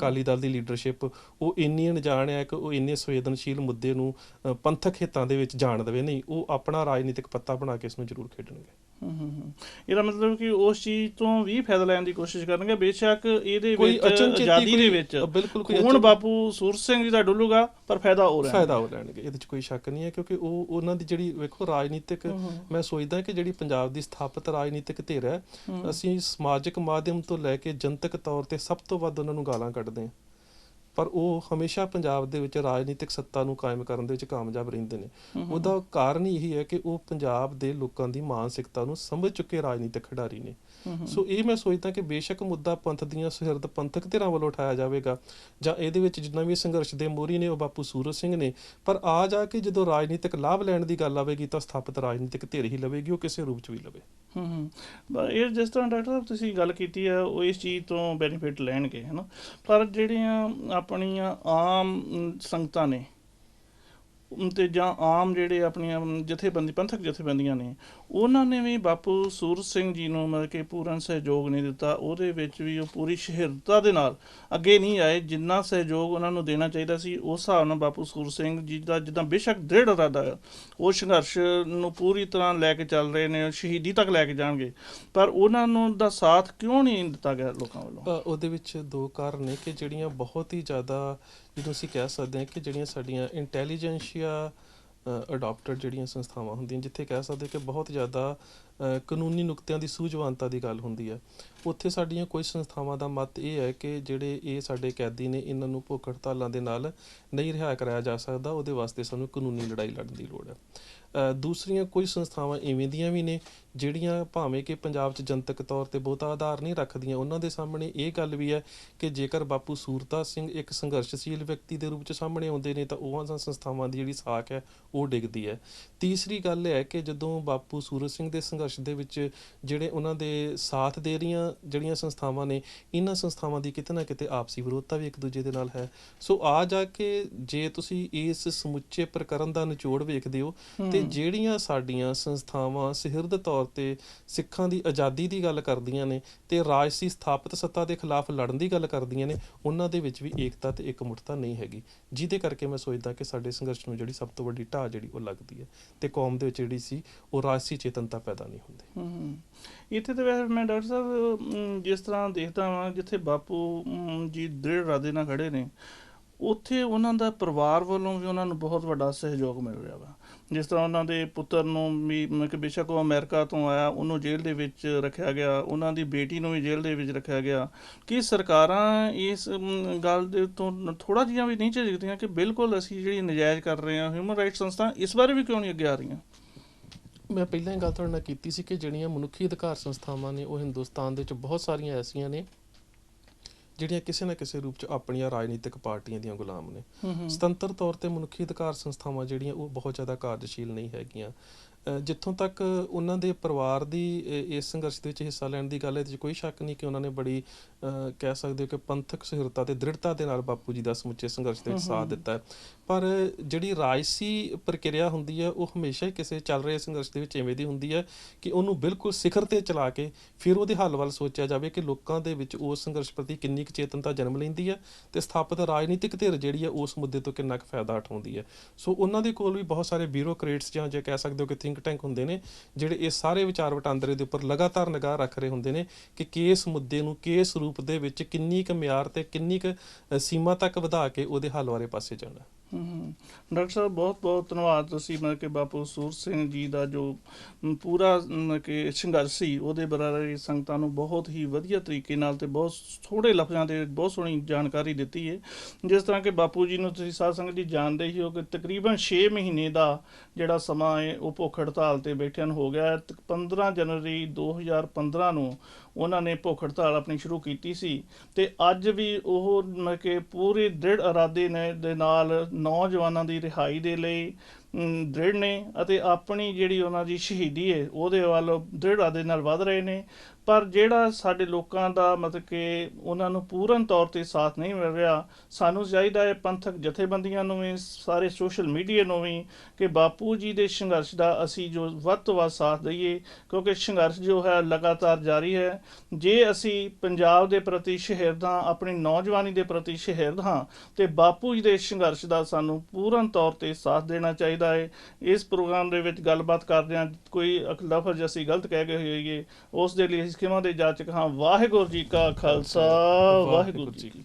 ਅਕਾਲੀ ਦਲ ਦੀ leadership, ਉਹ ਇੰਨੀ ਅਣਜਾਣ ਹੈ ਕਿ ਉਹ ਇੰਨੇ ਸੰਵੇਦਨਸ਼ੀਲ ਮੁੱਦੇ ਨੂੰ ਪੰਥਕ ਹਿੱਤਾਂ ਦੇ ਵਿੱਚ ਜਾਣ ਦੇਵੇ, ਨਹੀਂ, ਉਹ ਆਪਣਾ ਰਾਜਨੀਤਿਕ ਪੱਤਾ ਬਣਾ ਕੇ ਇਸ ਨੂੰ ਜ਼ਰੂਰ ਖੇਡਣਗੇ। ਇਹਦਾ ਮਤਲਬ ਕਿ ਉਸ ਚੀਜ਼ ਤੋਂ ਵੀ ਫਾਇਦਾ ਲੈਣ ਦੀ ਕੋਸ਼ਿਸ਼ ਕਰਨਗੇ ਬੇਸ਼ੱਕ ਇਹਦੇ ਵਿੱਚ ਆਜ਼ਾਦੀ ਦੇ ਵਿੱਚ। ਬਿਲਕੁਲ ਕੋਈ ਹੁਣ ਬਾਪੂ ਸੂਰ ਸਿੰਘ ਜੀ ਦਾ ਡੁੱਲੂਗਾ ਪਰ ਫਾਇਦਾ ਹੋ ਰਿਹਾ। ਫਾਇਦਾ ਹੋ ਲੈਣਗੇ ਇਹਦੇ 'ਚ ਕੋਈ ਸ਼ੱਕ ਨਹੀਂ ਹੈ ਕਿਉਂਕਿ ਉਹ ਉਹਨਾਂ ਦੀ ਜਿਹੜੀ ਵੇਖੋ ਰਾਜਨੀਤਿਕ ਮੈਂ ਸੋਚਦਾ ਕਿ ਜਿਹੜੀ ਪੰਜਾਬ ਦੀ ਸਥਾਪਿਤ ਰਾਜਨੀਤਿਕ ਧਿਰ ਹੈ। ਅਸੀਂ ਸਮਾਜਿਕ ਮਾਧਿਅਮ ਤੋਂ ਲੈ ਕੇ ਜਨਤਕ ਤੌਰ ਤੇ ਸਭ ਤੋਂ ਵੱਧ ਉਹਨਾਂ ਨੂੰ ਗਾਲਾਂ ਕੱਢਦੇ ਹਾਂ। ਪਰ ਉਹ ਹਮੇਸ਼ਾ ਪੰਜਾਬ ਦੇ ਵਿੱਚ ਰਾਜਨੀਤਿਕ ਸੱਤਾ ਨੂੰ ਕਾਇਮ ਕਰਨ ਦੇ ਵਿੱਚ ਕਾਮਯਾਬ ਰਹਿੰਦੇ ਨੇ। ਉਹਦਾ ਕਾਰਨ ਇਹੀ ਹੈ ਕਿ ਉਹ ਪੰਜਾਬ ਦੇ ਲੋਕਾਂ ਦੀ ਮਾਨਸਿਕਤਾ ਨੂੰ ਸਮਝ ਚੁੱਕੇ ਰਾਜਨੀਤਿਕ ਖਿਡਾਰੀ ਨੇ। ਸੋ ਇਹ ਮੈਂ ਸੋਚਦਾ ਕਿ ਬੇਸ਼ੱਕ ਮੁੱਦਾ ਪੰਥ ਦੀਆਂ ਸੁਹਿਰਦ ਪੰਥਕ ਧਿਰਾਂ ਵੱਲੋਂ ਉਠਾਇਆ ਜਾਵੇਗਾ ਜਾਂ ਇਹਦੇ ਵਿੱਚ ਜਿੰਨਾ ਵੀ ਸੰਘਰਸ਼ ਦੇ ਮੋਰੀ ਨੇ ਉਹ ਬਾਪੂ ਸੂਰਜ ਸਿੰਘ ਨੇ। ਪਰ ਆ ਜਾ ਕੇ ਜਦੋਂ ਰਾਜਨੀਤਿਕ ਲਾਭ ਲੈਣ ਦੀ ਗੱਲ ਆਵੇਗੀ ਤਾਂ ਸਥਾਪਿਤ ਰਾਜਨੀਤਿਕ ਧਿਰ ਹੀ ਲਵੇਗੀ ਉਹ ਕਿਸੇ ਰੂਪ 'ਚ ਵੀ ਲਵੇ। ਹੂੰ ਹੂੰ। ਇਹ ਜਿਸ ਤਰ੍ਹਾਂ ਡਾਕਟਰ ਸਾਹਿਬ ਤੁਸੀਂ ਗੱਲ ਕੀਤੀ ਹੈ ਉਹ ਇਸ ਚੀਜ਼ ਤੋਂ ਬੈਨੀਫਿਟ ਲੈਣਗੇ ਹਨਾ ਪਰ ਜਿਹੜੀਆਂ ਆਪਣੀਆਂ ਆਮ ਸੰਗਤਾਂ ਨੇ, ਤੇ ਜਾਂ ਆਮ ਜਿਹੜੇ ਆਪਣੀਆਂ ਜਥੇਬੰਦੀ, ਪੰਥਕ ਜਥੇਬੰਦੀਆਂ ਨੇ ਉਹਨਾਂ ਨੇ ਵੀ ਬਾਪੂ ਸੂਰ ਸਿੰਘ ਜੀ ਨੂੰ ਮਤਲਬ ਕਿ ਪੂਰਨ ਸਹਿਯੋਗ ਨਹੀਂ ਦਿੱਤਾ। ਉਹਦੇ ਵਿੱਚ ਵੀ ਉਹ ਪੂਰੀ ਸ਼ਹਿਰਤਾ ਦੇ ਨਾਲ ਅੱਗੇ ਨਹੀਂ ਆਏ। ਜਿੰਨਾ ਸਹਿਯੋਗ ਉਹਨਾਂ ਨੂੰ ਦੇਣਾ ਚਾਹੀਦਾ ਸੀ, ਉਸ ਹਿਸਾਬ ਨਾਲ ਬਾਪੂ ਸੂਰ ਸਿੰਘ ਜੀ ਦਾ ਜਿੱਦਾਂ ਬੇਸ਼ੱਕ ਦ੍ਰਿੜ ਇਰਾਦਾ ਹੈ ਉਹ ਸੰਘਰਸ਼ ਨੂੰ ਪੂਰੀ ਤਰ੍ਹਾਂ ਲੈ ਕੇ ਚੱਲ ਰਹੇ ਨੇ, ਸ਼ਹੀਦੀ ਤੱਕ ਲੈ ਕੇ ਜਾਣਗੇ। ਪਰ ਉਹਨਾਂ ਨੂੰ ਦਾ ਸਾਥ ਕਿਉਂ ਨਹੀਂ ਦਿੱਤਾ ਗਿਆ ਲੋਕਾਂ ਵੱਲੋਂ? ਉਹਦੇ ਵਿੱਚ ਦੋ ਕਾਰਨ ਨੇ ਕਿ ਜਿਹੜੀਆਂ ਬਹੁਤ ਹੀ ਜ਼ਿਆਦਾ, ਜਿਹਨੂੰ ਅਸੀਂ ਕਹਿ ਸਕਦੇ ਹਾਂ ਕਿ ਜਿਹੜੀਆਂ ਸਾਡੀਆਂ ਇੰਟੈਲੀਜੈਂਸ਼ੀਆ ਅਡਾਪਟਡ ਜਿਹੜੀਆਂ ਸੰਸਥਾਵਾਂ ਹੁੰਦੀਆਂ ਜਿੱਥੇ ਕਹਿ ਸਕਦੇ ਕਿ ਬਹੁਤ ਜ਼ਿਆਦਾ ਕਾਨੂੰਨੀ ਨੁਕਤਿਆਂ ਦੀ ਸੂਝਵਾਨਤਾ ਦੀ ਗੱਲ ਹੁੰਦੀ ਹੈ। ਉੱਥੇ ਸਾਡੀਆਂ ਕੁਝ ਸੰਸਥਾਵਾਂ ਦਾ ਮਤ ਇਹ ਹੈ ਕਿ ਜਿਹੜੇ ਇਹ ਸਾਡੇ ਕੈਦੀ ਨੇ, ਇਹਨਾਂ ਨੂੰ ਭੁੱਖ ਹੜਤਾਲਾਂ ਦੇ ਨਾਲ ਨਹੀਂ ਰਿਹਾ ਕਰਾਇਆ ਜਾ ਸਕਦਾ, ਉਹਦੇ ਵਾਸਤੇ ਸਾਨੂੰ ਕਾਨੂੰਨੀ ਲੜਾਈ ਲੜਨ ਦੀ ਲੋੜ ਹੈ। ਦੂਸਰੀਆਂ ਕੁਝ ਸੰਸਥਾਵਾਂ ਇਵੇਂ ਦੀਆਂ ਵੀ ਨੇ, ਜਿਹੜੀਆਂ ਭਾਵੇਂ ਕਿ ਪੰਜਾਬ 'ਚ ਜਨਤਕ ਤੌਰ ਤੇ ਬਹੁਤਾ ਆਧਾਰ ਨਹੀਂ ਰੱਖਦੀਆਂ, ਉਹਨਾਂ ਦੇ ਸਾਹਮਣੇ ਇਹ ਗੱਲ ਵੀ ਹੈ ਕਿ ਜੇਕਰ ਬਾਪੂ ਸੂਰਤਾ ਸਿੰਘ ਇੱਕ ਸੰਘਰਸ਼ਸ਼ੀਲ ਵਿਅਕਤੀ ਦੇ ਰੂਪ 'ਚ ਸਾਹਮਣੇ ਆਉਂਦੇ ਨੇ, ਤਾਂ ਉਹਨਾਂ ਸੰਸਥਾਵਾਂ ਦੀ ਜਿਹੜੀ ਸਾਖ ਹੈ, ਉਹ ਡਿੱਗਦੀ ਹੈ। ਤੀਸਰੀ ਗੱਲ ਹੈ ਕਿ ਜਦੋਂ ਬਾਪੂ ਸੂਰਜ ਸਿੰਘ ਦੇ ਸੰਘਰਸ਼ ਦੇ ਵਿੱਚ ਜਿਹੜੇ ਉਹਨਾਂ ਦੇ ਸਾਥ ਦੇ ਰਹੀਆਂ ਜਿਹੜੀਆਂ ਸੰਸਥਾਵਾਂ ਨੇ ਇਹਨਾਂ ਸੰਸਥਾਵਾਂ ਦੀ ਕਿਤੇ ਨਾ ਕਿਤੇ ਆਪਸੀ ਵਿਰੋਧਤਾ ਵੀ ਇੱਕ ਦੂਜੇ ਦੇ ਨਾਲ ਹੈ। ਸੋ ਆ ਜਾ ਕੇ ਜੇ ਤੁਸੀਂ ਇਸ ਸਮੁੱਚੇ ਪ੍ਰਕਰਨ ਦਾ ਨਿਚੋੜ ਵੇਖਦੇ ਹੋ ਤੇ ਜਿਹੜੀਆਂ ਸਾਡੀਆਂ ਸੰਸਥਾਵਾਂ ਸਿਹਰਦ ਤੌਰ ਤੇ ਸਿੱਖਾਂ ਦੀ ਆਜ਼ਾਦੀ ਦੀ ਗੱਲ ਕਰਦੀਆਂ ਨੇ ਤੇ ਰਾਜਸੀ ਸਥਾਪਿਤ ਸੱਤਾ ਦੇ ਖਿਲਾਫ ਲੜਨ ਦੀ ਗੱਲ ਕਰਦੀਆਂ ਨੇ ਉਹਨਾਂ ਦੇ ਵਿੱਚ ਵੀ ਏਕਤਾ ਤੇ ਇਕਮੁੱਠਤਾ ਨਹੀਂ ਹੈਗੀ। ਜਿਹਦੇ ਕਰਕੇ ਮੈਂ ਸੋਚਦਾ ਕਿ ਸਾਡੇ ਸੰਘਰਸ਼ ਨੂੰ ਜਿਹੜੀ ਸਭ ਤੋਂ ਵੱਡੀ ਢਾਹ ਜਿਹੜੀ ਉਹ ਲੱਗਦੀ ਹੈ ਤੇ ਕੌਮ ਦੇ ਵਿੱਚ ਜਿਹੜੀ ਸੀ ਉਹ ਰਾਜਸੀ ਚੇਤਨਤਾ ਪੈਦਾ ਨਹੀਂ ਹੁੰਦੀ। ਹਮ, ਇੱਥੇ ਤੇ ਵੈਸੇ ਮੈਂ ਡਾਕਟਰ ਸਾਹਿਬ ਜਿਸ ਤਰ੍ਹਾਂ ਦੇਖਦਾ ਹਾਂ ਜਿੱਥੇ ਬਾਪੂ ਜੀ ਦ੍ਰਿੜ ਇਰਾਦੇ ਨਾਲ ਖੜੇ ਨੇ ਉੱਥੇ ਉਹਨਾਂ ਦਾ ਪਰਿਵਾਰ ਵੱਲੋਂ ਵੀ ਉਹਨਾਂ ਨੂੰ ਬਹੁਤ ਵੱਡਾ ਸਹਿਯੋਗ ਮਿਲ ਰਿਹਾ ਵਾ। ਜਿਸ ਤਰ੍ਹਾਂ ਉਹਨਾਂ ਦੇ ਪੁੱਤਰ ਨੂੰ ਵੀ ਕਿ ਬੇਸ਼ੱਕ ਉਹ ਅਮਰੀਕਾ ਤੋਂ ਆਇਆ ਉਹਨੂੰ ਜੇਲ੍ਹ ਦੇ ਵਿੱਚ ਰੱਖਿਆ ਗਿਆ ਉਹਨਾਂ ਦੀ ਬੇਟੀ ਨੂੰ ਵੀ ਜੇਲ੍ਹ ਦੇ ਵਿੱਚ ਰੱਖਿਆ ਗਿਆ। ਕਿ ਸਰਕਾਰਾਂ ਇਸ ਗੱਲ ਦੇ ਤੋਂ ਥੋੜਾ ਜਿਹਾ ਵੀ ਨਹੀਂ ਝਿਜਕਦੀਆਂ ਕਿ ਬਿਲਕੁਲ ਅਸੀਂ ਜਿਹੜੀ ਨਜਾਇਜ਼ ਕਰ ਰਹੇ ਹਾਂ ਹਿਊਮਨ ਰਾਈਟਸ ਸੰਸਥਾ ਇਸ ਬਾਰੇ ਵੀ ਕਿਉਂ ਨਹੀਂ ਅੱਗੇ ਆ ਰਹੀਆਂ? ਮੈਂ ਪਹਿਲਾਂ ਹੀ ਗੱਲ ਤੁਹਾਡੇ ਨਾਲ ਕੀਤੀ ਸੀ ਕਿ ਜਿਹੜੀਆਂ ਮਨੁੱਖੀ ਅਧਿਕਾਰ ਸੰਸਥਾਵਾਂ ਨੇ ਉਹ ਹਿੰਦੁਸਤਾਨ ਦੇ ਵਿੱਚ ਬਹੁਤ ਸਾਰੀਆਂ ਐਸੀਆਂ ਨੇ ਜਿਹੜੀਆਂ ਕਿਸੇ ਨਾ ਕਿਸੇ ਰੂਪ 'ਚ ਆਪਣੀਆਂ ਰਾਜਨੀਤਿਕ ਪਾਰਟੀਆਂ ਦੀਆਂ ਗੁਲਾਮ ਨੇ। ਸੁਤੰਤਰ ਤੌਰ ਤੇ ਮਨੁੱਖੀ ਅਧਿਕਾਰ ਸੰਸਥਾਵਾਂ ਜਿਹੜੀਆਂ ਉਹ ਬਹੁਤ ਜ਼ਿਆਦਾ ਕਾਰਜਸ਼ੀਲ ਨਹੀਂ ਹੈਗੀਆਂ। ਜਿੱਥੋਂ ਤੱਕ ਉਹਨਾਂ ਦੇ ਪਰਿਵਾਰ ਦੀ ਇਸ ਸੰਘਰਸ਼ ਦੇ ਵਿੱਚ ਹਿੱਸਾ ਲੈਣ ਦੀ ਗੱਲ ਹੈ ਤੇ ਕੋਈ ਸ਼ੱਕ ਨਹੀਂ ਕਿ ਉਹਨਾਂ ਨੇ ਬੜੀ ਕਹਿ ਸਕਦੇ ਹੋ ਕਿ ਪੰਥਕ ਸਹਿਰਤਾ ਤੇ ਦ੍ਰਿੜਤਾ ਦੇ ਨਾਲ ਬਾਪੂ ਜੀ ਦਾ ਸਮੁੱਚੇ ਸੰਘਰਸ਼ ਦੇ ਵਿੱਚ ਸਾਥ ਦਿੱਤਾ ਹੈ। ਪਰ ਜਿਹੜੀ ਰਾਜਸੀ ਪ੍ਰਕਿਰਿਆ ਹੁੰਦੀ ਹੈ ਉਹ ਹਮੇਸ਼ਾ ਹੀ ਕਿਸੇ ਚੱਲ ਰਹੇ ਸੰਘਰਸ਼ ਦੇ ਵਿੱਚ ਐਵੇਂ ਦੀ ਹੁੰਦੀ ਹੈ ਕਿ ਉਹਨੂੰ ਬਿਲਕੁਲ ਸਿਖਰ ਤੇ ਚਲਾ ਕੇ ਫਿਰ ਉਹਦੇ ਹੱਲ ਵੱਲ ਸੋਚਿਆ ਜਾਵੇ ਕਿ ਲੋਕਾਂ ਦੇ ਵਿੱਚ ਉਸ ਸੰਘਰਸ਼ ਪ੍ਰਤੀ ਕਿੰਨੀ ਕੁ ਚੇਤਨਤਾ ਜਨਮ ਲੈਂਦੀ ਹੈ ਤੇ ਸਥਾਪਿਤ ਰਾਜਨੀਤਿਕ ਧਿਰ ਜਿਹੜੀ ਹੈ ਉਸ ਮੁੱਦੇ ਤੋਂ ਕਿੰਨਾ ਕੁ ਫਾਇਦਾ ਉਠਾਉਂਦੀ ਹੈ। ਸੋ ਉਹਨਾਂ ਦੇ ਕੋਲ ਵੀ ਬਹੁਤ ਸਾਰੇ ਬਿਊਰੋਕਰੇਟਸ ਜਾਂ ਜੇ ਕਹਿ ਸਕਦੇ ਹੋ ਕਿ ਥਿੰਕ ਟੈਂਕ ਹੁੰਦੇ ਨੇ, ਜਿਹੜੇ ਇਹ ਸਾਰੇ ਵਿਚਾਰ ਵਟਾਂਦਰੇ ਦੇ ਉੱਪਰ ਲਗਾਤਾਰ ਨਿਗਾਹ ਰੱਖ ਰਹੇ ਹੁੰਦੇ ਨੇ ਕਿ ਕਿਸ ਮੁੱਦੇ ਨੂੰ ਕਿਸ ਰੂਪ ਦੇ ਵਿੱਚ ਕਿੰਨੀ ਕੁ ਮਿਆਰ ਤੇ ਕਿੰਨੀ ਕੁ ਸੀਮਾ ਤੱਕ ਵਧਾ ਕੇ ਉਹਦੇ ਹੱਲ ਵਾਲੇ ਪਾਸੇ ਜਾਣਾ ਡਾਕਟਰ ਸਾਹਿਬ, ਬਹੁਤ ਬਹੁਤ ਧੰਨਵਾਦ ਤੁਸੀਂ ਮਤਲਬ ਕਿ ਬਾਪੂ ਸੂਰ ਸਿੰਘ ਜੀ ਦਾ ਜੋ ਪੂਰਾ, ਮਤਲਬ ਕਿ ਸੰਘਰਸ਼ ਸੀ, ਉਹਦੇ ਬਾਰੇ ਸੰਗਤਾਂ ਨੂੰ ਬਹੁਤ ਹੀ ਵਧੀਆ ਤਰੀਕੇ ਨਾਲ ਤੇ ਬਹੁਤ ਥੋੜੇ ਲਫ਼ਜ਼ਾਂ ਦੇ ਬਹੁਤ ਸੋਹਣੀ ਜਾਣਕਾਰੀ ਦਿੱਤੀ ਹੈ ਜਿਸ ਤਰ੍ਹਾਂ ਕਿ ਬਾਪੂ ਜੀ ਨੂੰ ਤੁਸੀਂ ਸਾਧ ਸੰਗਤ ਜੀ ਜਾਣਦੇ ਹੀ ਹੋ ਕਿ ਤਕਰੀਬਨ 6 ਮਹੀਨੇ ਦਾ ਜਿਹੜਾ ਸਮਾਂ ਹੈ ਉਹ ਭੁੱਖ ਹੜਤਾਲ ਤੇ ਬੈਠਿਆਂ ਨੂੰ ਹੋ ਗਿਆ ਹੈ। ਤ- 15 ਜਨਵਰੀ 2015 ਨੂੰ ਉਹਨਾਂ ਨੇ ਭੁੱਖ ਹੜਤਾਲ ਆਪਣੀ ਸ਼ੁਰੂ ਕੀਤੀ ਸੀ ਤੇ ਅੱਜ ਵੀ ਉਹ ਮਤਲਬ ਕਿ ਪੂਰੇ ਦ੍ਰਿੜ ਇਰਾਦੇ ਨੇ ਦੇ ਨਾਲ ਨੌਜਵਾਨਾਂ ਦੀ ਰਿਹਾਈ ਦੇ ਲਈ ਦ੍ਰਿੜ ਨੇ ਅਤੇ ਆਪਣੀ ਜਿਹੜੀ ਉਹਨਾਂ ਦੀ ਸ਼ਹੀਦੀ ਹੈ ਉਹਦੇ ਵੱਲ ਦ੍ਰਿੜ ਇਰਾਦੇ ਨਾਲ ਵਧ ਰਹੇ ਨੇ। ਪਰ ਜਿਹੜਾ ਸਾਡੇ ਲੋਕਾਂ ਦਾ ਮਤਲਬ ਕਿ ਉਹਨਾਂ ਨੂੰ ਪੂਰਨ ਤੌਰ ਤੇ ਸਾਥ ਨਹੀਂ ਮਿਲ ਰਿਹਾ, ਸਾਨੂੰ ਚਾਹੀਦਾ ਹੈ ਪੰਥਕ ਜਥੇਬੰਦੀਆਂ ਨੂੰ ਵੀ, ਸਾਰੇ ਸੋਸ਼ਲ ਮੀਡੀਆ ਨੂੰ ਵੀ ਕਿ ਬਾਪੂ ਜੀ ਦੇ ਸੰਘਰਸ਼ ਦਾ ਅਸੀਂ ਜੋ ਵੱਧ ਤੋਂ ਵੱਧ ਸਾਥ ਦਈਏ, ਕਿਉਂਕਿ ਸੰਘਰਸ਼ ਜੋ ਹੈ ਲਗਾਤਾਰ ਜਾਰੀ ਹੈ। ਜੇ ਅਸੀਂ ਪੰਜਾਬ ਦੇ ਪ੍ਰਤੀ ਸ਼ਹਿਰਦ ਹਾਂ ਆਪਣੀ ਨੌਜਵਾਨੀ ਦੇ ਪ੍ਰਤੀ ਸ਼ਹਿਰਦ ਹਾਂ ਤੇ ਬਾਪੂ ਜੀ ਦੇ ਸੰਘਰਸ਼ ਦਾ ਸਾਨੂੰ ਪੂਰਨ ਤੌਰ ਤੇ ਸਾਥ ਦੇਣਾ ਚਾਹੀਦਾ ਹੈ। ਇਸ ਪ੍ਰੋਗਰਾਮ ਦੇ ਵਿੱਚ ਗੱਲਬਾਤ ਕਰਦੇ ਹਾਂ। ਕੋਈ ਲਫ਼ਜ਼ ਅਸੀਂ ਗਲਤ ਕਹਿ ਗਏ ਹੋਈਏ ਉਸ ਦੇ ਲਈ ਅਸੀਂ ਖਿਮਾ ਦੇ ਜਾਚਕ ਹਾਂ। ਵਾਹਿਗੁਰੂ ਜੀ ਕਾ ਖਾਲਸਾ। ਵਾਹਿਗੁਰੂ ਜੀ ਕੀ